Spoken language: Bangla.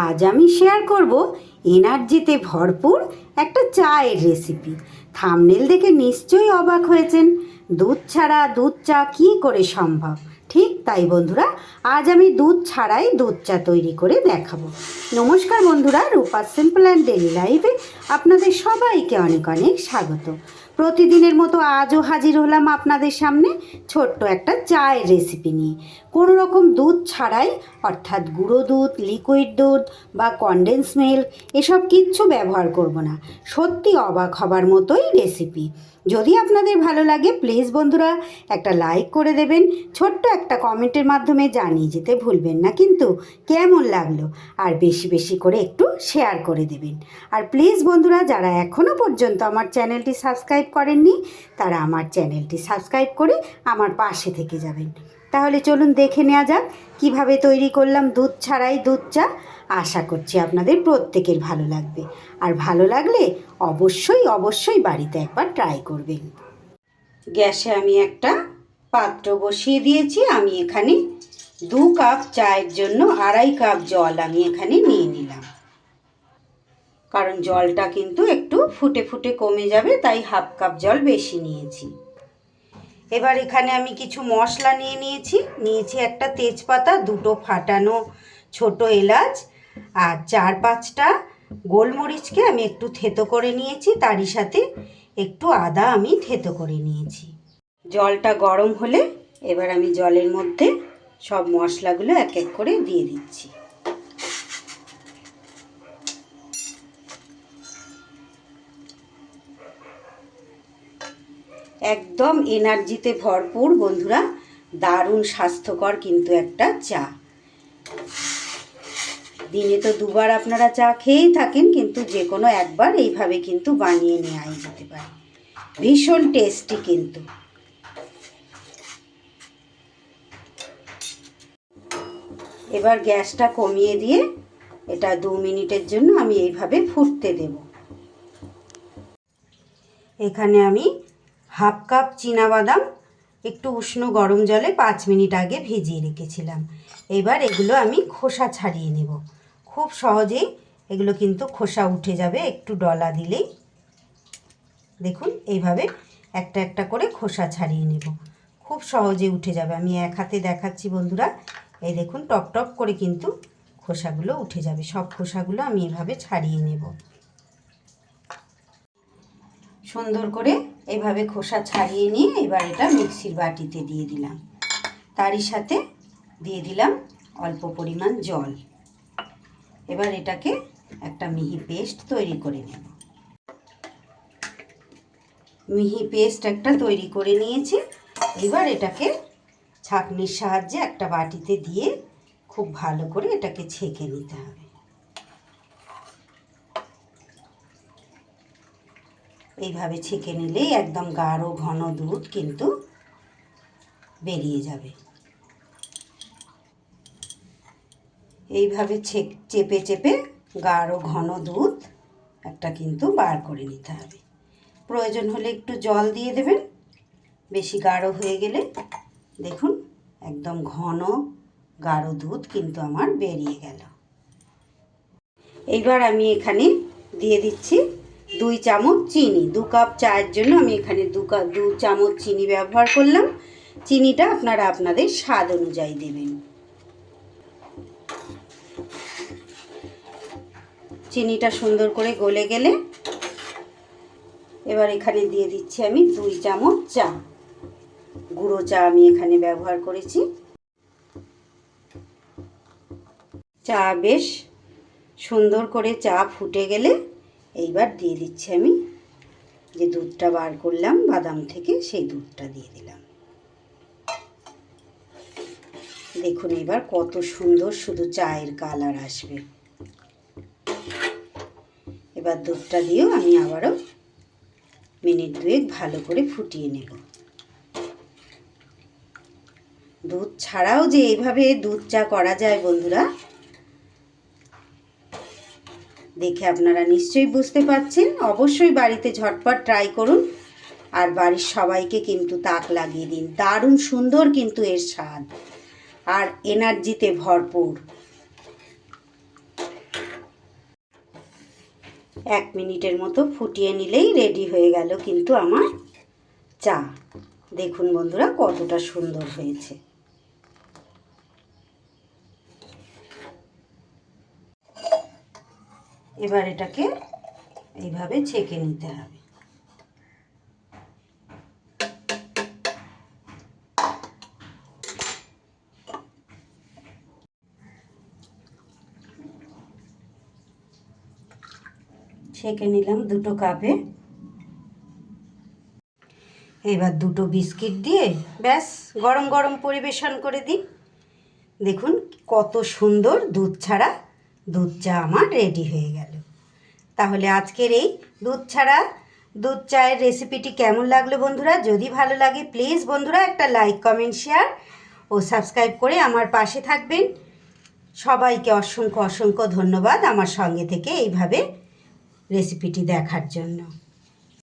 আজ আমি শেয়ার করব এনার্জিতে ভরপুর একটা চায়ের রেসিপি থামনেল দেখে নিশ্চয়ই অবাক হয়েছেন। দুধ ছাড়া দুধ চা কী করে সম্ভব? ঠিক তাই বন্ধুরা, আজ আমি দুধ ছাড়াই দুধ চা তৈরি করে দেখাবো। নমস্কার বন্ধুরা, রূপা সিম্পল অ্যান্ড ডেলি লাইফে আপনাদের সবাইকে অনেক অনেক স্বাগত। প্রতিদিনের মতো আজও হাজির হলাম আপনাদের সামনে ছোট্ট একটা চায়ের রেসিপি নিয়ে। কোনো রকম দুধ ছাড়াই, অর্থাৎ গুঁড়ো দুধ লিকুইড দুধ বা কনডেন্স মিল্ক এসব কিচ্ছু ব্যবহার করব না। সত্যি অবাক হবার মতোই রেসিপি যদি আপনাদের ভালো লাগে প্লিজ বন্ধুরা, একটা লাইক করে দেবেন। ছোট্ট একটা কমেন্টের মাধ্যমে জানিয়ে যেতে ভুলবেন না, কিন্তু কেমন লাগল? আর বেশি বেশি করে একটু শেয়ার করে দেবেন। আর প্লিজ বন্ধুরা, যারা এখনও পর্যন্ত আমার চ্যানেলটি সাবস্ক্রাইব করেননি, তারা আমার চ্যানেলটি সাবস্ক্রাইব করে আমার পাশে থেকে যাবেন। তাহলে চলুন দেখে নেওয়া যাক কীভাবে তৈরি করলাম দুধ ছাড়াই দুধ চা। আশা করছি আপনাদের প্রত্যেকের ভালো লাগবে। আর ভালো লাগলে অবশ্যই অবশ্যই বাড়িতে একবার ট্রাই করবেন। গ্যাসে আমি একটা পাত্র বসিয়ে দিয়েছি। আমি এখানে দু কাপ চায়ের জন্য আড়াই কাপ জল আমি এখানে নিয়ে নিলাম। কারণ জলটা কিন্তু একটু ফুটে ফুটে কমে যাবে, তাই হাফ কাপ জল বেশি নিয়েছি। এবার এখানে আমি কিছু মশলা নিয়ে নিয়েছি। নিয়েছি একটা তেজপাতা, দুটো ফাটানো ছোট এলাচ, আর চার পাঁচটা গোলমরিচকে আমি একটু থেতো করে নিয়েছি। তারই সাথে একটু আদা আমি থেতো করে নিয়েছি। জলটা গরম হলে এবার আমি জলের মধ্যে সব মশলাগুলো এক এক করে দিয়ে দিচ্ছি। একদম এনার্জিতে ভরপুর, বন্ধুরা। দারুণ স্বাস্থ্যকর কিন্তু একটা চা। দিনে তো দুবার আপনারা চা খেয়েই থাকেন, কিন্তু যে কোনো একবার এইভাবে কিন্তু বানিয়ে নেওয়াই যেতে পারে। ভীষণ টেস্টি কিন্তু। এবার গ্যাসটা কমিয়ে দিয়ে এটা দু মিনিটের জন্য আমি এইভাবে ফুটতে দেব। এখানে আমি হাফ কাপ বাদাম একটু উষ্ণ গরম জলে পাঁচ মিনিট আগে ভিজিয়ে রেখেছিলাম। এবার এগুলো আমি খোসা ছাড়িয়ে নেব। খুব সহজেই এগুলো কিন্তু খোসা উঠে যাবে একটু ডলা দিলেই। দেখুন, এইভাবে একটা একটা করে খোসা ছাড়িয়ে নেব। খুব সহজে উঠে যাবে। আমি এক হাতে দেখাচ্ছি বন্ধুরা। এই দেখুন, টপ টপ করে কিন্তু খোসাগুলো উঠে যাবে। সব খোসাগুলো আমি এভাবে ছাড়িয়ে নেব। সুন্দর করে এভাবে খোসা ছাড়িয়ে নিয়ে এবার এটা মিক্সির বাটিতে দিয়ে দিলাম। তারই সাথে দিয়ে দিলাম অল্প পরিমাণ জল। এবার এটাকে একটা মিহি পেস্ট তৈরি করে নেব। মিহি পেস্ট একটা তৈরি করে নিয়েছি। এবার এটাকে ছাঁকনির সাহায্যে একটা বাটিতে দিয়ে খুব ভালো করে এটাকে ছেঁকে নিতে হবে। এইভাবে ছেঁকে নিলেই একদম গাঢ়, ঘন দুধ কিন্তু বেরিয়ে যাবে। এইভাবে চেপে চেপে গাঢ়, ঘন দুধ একটা কিন্তু বার করে নিতে হবে। প্রয়োজন হলে একটু জল দিয়ে দেবেন। বেশি গাঢ় হয়ে গেলে দেখুন একদম ঘন, গাঢ় দুধ কিন্তু আমার বেরিয়ে গেল। এইবার আমি এখানে দিয়ে দিচ্ছি দুই চামচ চিনি, দু কাপ চায়ের জন্য আমি এখানে দু কাপ দু চামচ চিনি ব্যবহার করলাম। চিনিটা আপনারা আপনাদের স্বাদ অনুযায়ী দেবেন। চিনিটা সুন্দর করে গলে গেলে এবার এখানে দিয়ে দিচ্ছি আমি দুই চামচ চা। গুঁড়ো চা আমি এখানে ব্যবহার করেছি। চা বেশ সুন্দর করে চা ফুটে গেলে এইবার দিয়ে দিচ্ছি আমি যে দুধটা বার করলাম, বাদাম থেকে সেই দুধটা দিয়ে দিলাম। দেখুন এবার কত সুন্দর শুধু চায়ের কালার আসবে। এবার দুধটা দিয়েও আমি আবারও মিনিট দুয়েক ভালো করে ফুটিয়ে নেব। দুধ ছাড়াও যে এইভাবে দুধ চা করা যায় বন্ধুরা দেখে আপনারা নিশ্চয়ই বুঝতে পারছেন। অবশ্যই বাড়িতে ঝটপট ট্রাই করুন। আর বাড়ির সবাইকে কিন্তু তাক লাগিয়ে দিন। দারুণ সুন্দর কিন্তু এর স্বাদ। আর এনার্জিতে ভরপুর। এক মিনিটের মতো ফুটিয়ে নিলেই রেডি হয়ে গেল কিন্তু আমার চা। দেখুন বন্ধুরা কতটা সুন্দর হয়েছে। এবার এটাকে এইভাবে ছেঁকে নিতে হবে। ছেঁকে নিলাম দুটো কাপে। এবার দুটো বিস্কিট দিয়ে ব্যাস, গরম গরম পরিবেশন করে দিন দেখুন কত সুন্দর দুধ ছাড়া দুধ চা আমার রেডি হয়ে গেল। তাহলে আজকের এই দুধ ছাড়া দুধ চায়ের রেসিপিটি কেমন লাগল বন্ধুরা? যদি ভালো লাগে প্লিজ বন্ধুরা একটা লাইক কমেন্ট শেয়ার ও সাবস্ক্রাইব করে আমার পাশে থাকবেন। সবাইকে অসংখ্য অসংখ্য ধন্যবাদ আমার সঙ্গে থেকে এইভাবে রেসিপিটি দেখার জন্য।